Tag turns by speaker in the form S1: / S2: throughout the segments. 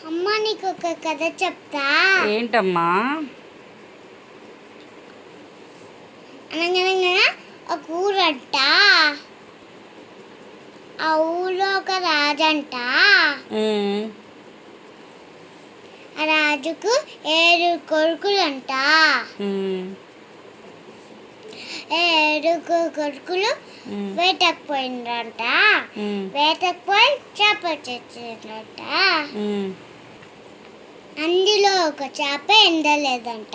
S1: అమ్మ నీకు ఒక కథ చెప్తా.
S2: ఏంటమ్మా?
S1: అనగనగా ఒక ఊరంట. ఆ ఊళ్ళో ఒక రాజంట. ఆ రాజుకు ఏడు కొడుకులంట.
S2: ఉమ్,
S1: ఏడుగురు కొడుకులు వేటకు పోయిండ్రంట
S2: ఉమ్,
S1: వేటకు పోయి చేప తెచ్చిండ్రంట
S2: ఉమ్,
S1: అందులో ఒక చేప ఎండలేదంట.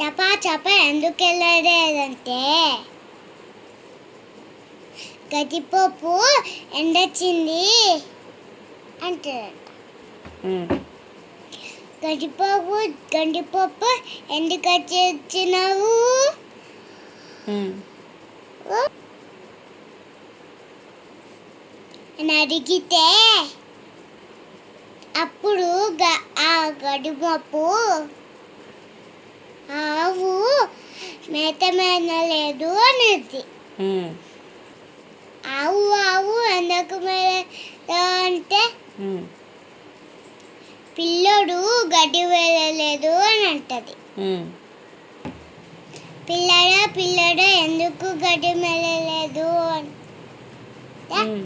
S1: చేప చేప ఎందుకు వెళ్ళలేదంటే గదిపప్పు ఎండొచ్చింది అంటారంట. గడిపప్పు గండిపప్పు ఎందుకు వచ్చినావు అని అడిగితే ఆ గడిపప్పు ఆవు మేత మేనలేదు అనేది ఆవు ఆవు ఎందుకు అంటే పిల్లోడు గడ్డి వెళ్ళలేదు అని అంటది. పిల్లడా పిల్లడా ఎందుకు గడ్డి వెళ్ళలేదు
S2: ఉమ్,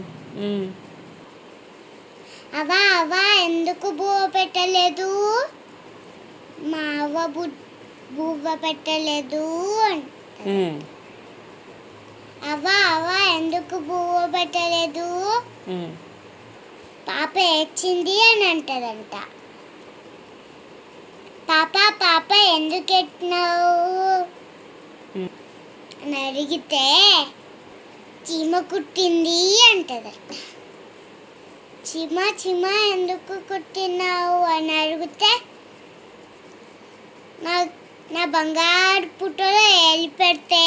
S1: అవా అవా ఎందుకు బువ్వ పెట్టలేదు? మా అవ్వ బు బువ్వ పెట్టలేదు అవా అవా ఎందుకు బువ్వ పెట్టలేదు? పాప ఏడ్చింది అని అంటదంట. పాప పాప ఎందుకు ఎట్టినావు. అని అడిగితే చీమ కుట్టింది అంటదంట. చీమ చీమ ఎందుకు కుట్టినావు అని అడిగితే నా నా బంగారు పుట్టలో వేలి పెడితే.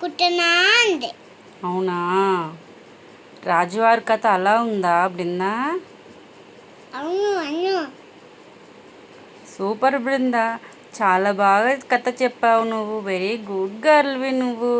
S1: కుట్టనా అంది.
S2: అవునా? రాజువారి కథ అలా ఉందా బృందా?
S1: అవును అను
S2: సూపర్ బృందా. చాలా బాగా కథ చెప్పావు నువ్వు. వెరీ గుడ్ గర్ల్వి నువ్వు.